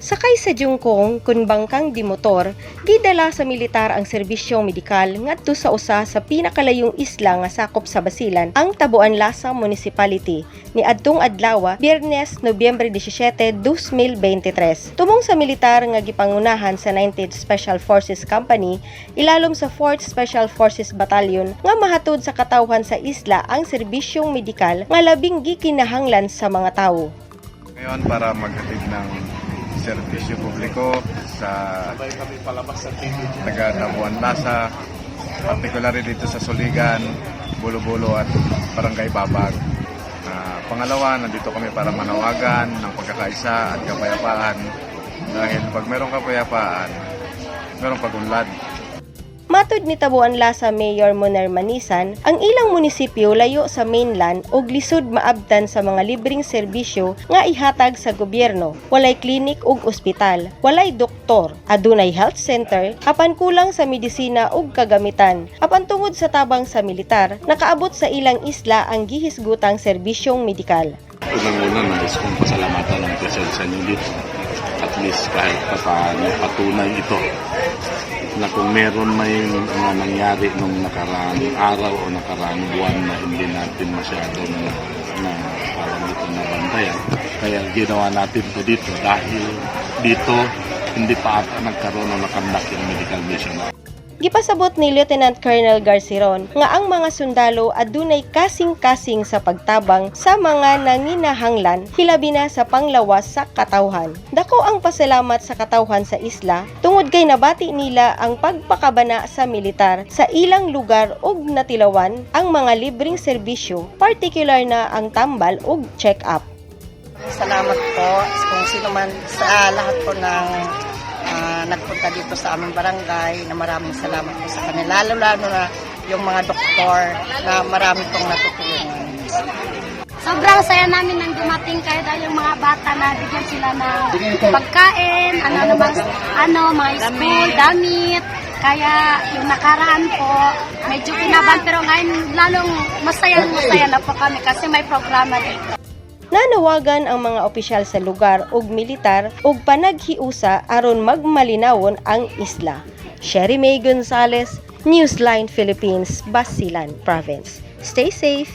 Sakay sa jungkong kun bangkang di motor, gidala sa militar ang serbisyong medikal ngadto sa usa sa pinakalayong isla nga sakop sa Basilan, ang Tabuan Lasa Municipality ni adtong adlaw, Biyernes, Nobyembre 17, 2023. Tumong sa militar nga gipangunahan sa 19th Special Forces Company, ilalom sa 4th Special Forces Battalion nga mahatod sa katawhan sa isla ang serbisyong medikal nga labing gikinahanglan sa mga tawo. Ngayon para maghatid ng serbisyo publiko sa taga Tabuan Lasa, particularly dito sa Suligan, Bulo-Bulo at Barangay Babag. Ah, pangalawa, nandito kami para manawagan ng pagkakaisa at kapayapaan dahil pag merong kapayapaan, merong pagunlad. Matud ni Tabuan Lasa Mayor Moner Manisan, ang ilang munisipyo layo sa mainland ug lisod maabtan sa mga libreng serbisyo nga ihatag sa gobyerno. Walay klinik ug ospital, walay doktor, adunay health center, apan kulang sa medisina ug kagamitan. Apan tungod sa tabang sa militar, nakaabot sa ilang isla ang gihisgutang serbisyong medikal. Unang-una nais kong pasalamatan ang presensya niyo. At least kahit pa paano patunay ito na kung meron may mga nangyari nung nakaraang araw o nakaraang buwan na hindi natin masyado na, na parang dito nabantayan. Kaya ginawa natin to dito dahil dito hindi pa ata nagkaroon o nakandak yung medical mission Gipasabot ni Lieutenant Colonel Garceron nga ang mga sundalo adunay kasing-kasing sa pagtabang sa mga nanginahanglan hilabi na sa panglawas sa katawhan. Dako ang pasalamat sa katawhan sa isla tungod kay nabati nila ang pagpakabana sa militar sa ilang lugar ug natilawan ang mga libreng serbisyo, particular na ang tambal ug check-up. Salamat po kung sino man sa lahat po ng nagpunta dito sa aming barangay na maraming salamat po sa kanila. Lalo-lalo na yung mga doktor na marami pong natutulungan. Sobrang saya namin nang dumating kayo dahil yung mga bata na bigyan sila ng pagkain, ano naman, ano, mga school, damit. Kaya yung nakaraan po, medyo kinabahan pero ngayon lalong masaya masaya na po kami kasi may programa dito. Nanawagan ang mga opisyal sa lugar ug militar ug panaghiusa aron magmalinawon ang isla. Sherry May Gonzalez, Newsline Philippines, Basilan Province. Stay safe,